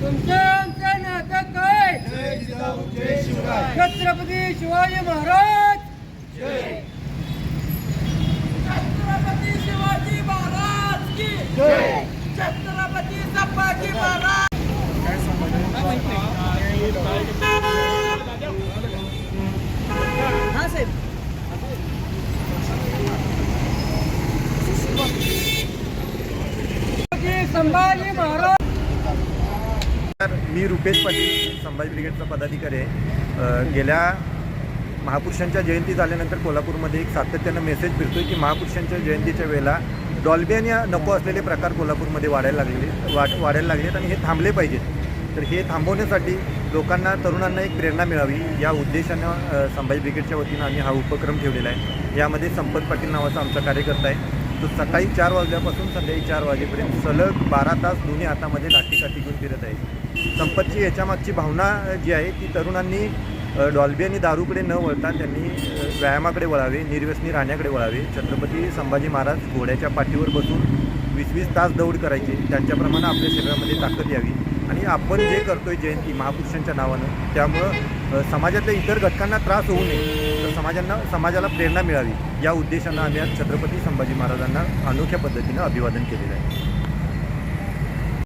तुमचं आमचं नातं काय छत्रपती शिवाजी महाराज. छत्रपती शिवाजी महाराज की छत्रपती संभाजी महाराज हा साहेब छत्रपती संभाजी महाराज. तर मी रुपेश पाटील संभाजी ब्रिगेडचा पदाधिकारी आहे. गेल्या महापुरुषांच्या जयंती झाल्यानंतर कोल्हापूरमध्ये एक सातत्यानं मेसेज फिरतोय की महापुरुषांच्या जयंतीच्या वेळेला डॉल्बेन या नको असलेले प्रकार कोल्हापूरमध्ये वाढायला लागलेले वाढ वाढायला लागलेत आणि हे थांबले पाहिजेत. तर हे थांबवण्यासाठी लोकांना तरुणांना एक प्रेरणा मिळावी या उद्देशानं संभाजी ब्रिगेडच्या वतीनं आम्ही हा उपक्रम ठेवलेला आहे. यामध्ये संपत पाटील नावाचा आमचा कार्यकर्ता आहे. तो सकाळी चार वाजल्यापासून संध्याकाळी चार वाजेपर्यंत सलग बारा तास दोन्ही हातामध्ये लाठी काठी घेऊन फिरत आहे. संपतची याच्यामागची भावना जी आहे ती तरुणांनी डॉल्बी आणि दारूकडे न वळता त्यांनी व्यायामाकडे वळावे निर्व्यसनी राहण्याकडे वळावे. छत्रपती संभाजी महाराज घोड्याच्या पाठीवर बसून वीस वीस तास दौड करायचे. त्यांच्याप्रमाणे आपल्या शरीरामध्ये ताकद यावी. आणि आपण जे करतोय जयंती महापुरुषांच्या नावानं त्यामुळं समाजातल्या इतर घटकांना त्रास होऊ नये. समाजांना समाजाला प्रेरणा मिळावी या उद्देशानं आम्ही आज छत्रपती संभाजी महाराजांना अनोख्या पद्धतीनं अभिवादन केलेलं आहे.